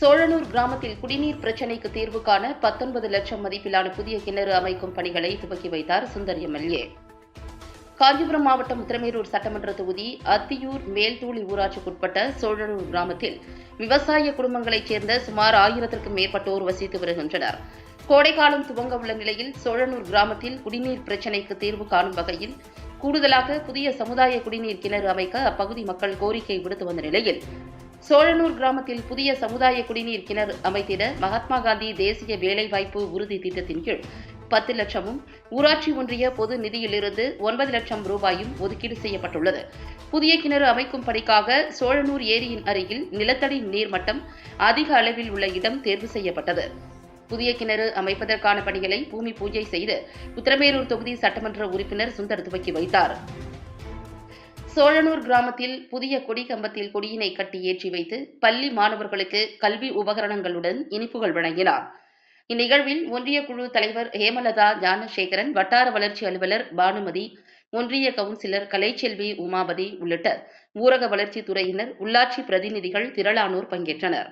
சோழனூர் கிராமத்தில் குடிநீர் பிரச்சினைக்கு தீர்வு காண பத்தொன்பது லட்சம் மதிப்பிலான புதிய கிணறு அமைக்கும் பணிகளை துவக்கி வைத்தார் சுந்தர் எம்எல்ஏ. காஞ்சிபுரம் மாவட்டம் உத்திரமேரூர் சட்டமன்ற தொகுதி அத்தியூர் மேல்தூளி ஊராட்சிக்குட்பட்ட சோழனூர் கிராமத்தில் விவசாய குடும்பங்களைச் சேர்ந்த சுமார் ஆயிரத்திற்கும் மேற்பட்டோர் வசித்து வருகின்றனர். கோடைக்காலம் துவங்க உள்ள நிலையில் சோழனூர் கிராமத்தில் குடிநீர் பிரச்சினைக்கு தீர்வு காணும் வகையில் கூடுதலாக புதிய சமுதாய குடிநீர் கிணறு அமைக்க அப்பகுதி மக்கள் கோரிக்கை விடுத்து வந்த நிலையில் சோழனூர் கிராமத்தில் புதிய சமுதாய குடிநீர் கிணறு அமைத்திட மகாத்மா காந்தி தேசிய வேலைவாய்ப்பு உறுதி திட்டத்தின் கீழ் பத்து லட்சமும் ஊராட்சி ஒன்றிய பொது நிதியிலிருந்து ஒன்பது லட்சம் ரூபாயும் ஒதுக்கீடு செய்யப்பட்டுள்ளது. புதிய கிணறு அமைக்கும் பணிக்காக சோழனூர் ஏரியின் அருகில் நிலத்தடி நீர்மட்டம் அதிக அளவில் உள்ள இடம் தேர்வு செய்யப்பட்டது. புதிய கிணறு அமைப்பதற்கான பணிகளை பூமி பூஜை செய்து உத்தரமேரூர் தொகுதி சட்டமன்ற உறுப்பினர் சுந்தர் துவக்கி வைத்தார். சோழனூர் கிராமத்தில் புதிய கொடி கம்பத்தில் கொடியினை கட்டி ஏற்றி வைத்து பள்ளி மாணவர்களுக்கு கல்வி உபகரணங்களுடன் இனிப்புகள் வழங்கினார். இந்நிகழ்வில் ஒன்றிய குழு தலைவர் ஹேமலதா ஞானசேகரன் வட்டார வளர்ச்சி அலுவலர் பானுமதி ஒன்றிய கவுன்சிலர் கலைச்செல்வி உமாபதி உள்ளிட்ட ஊரக வளர்ச்சித் துறையினர் உள்ளாட்சி பிரதிநிதிகள் திரளானோர் பங்கேற்றனர்.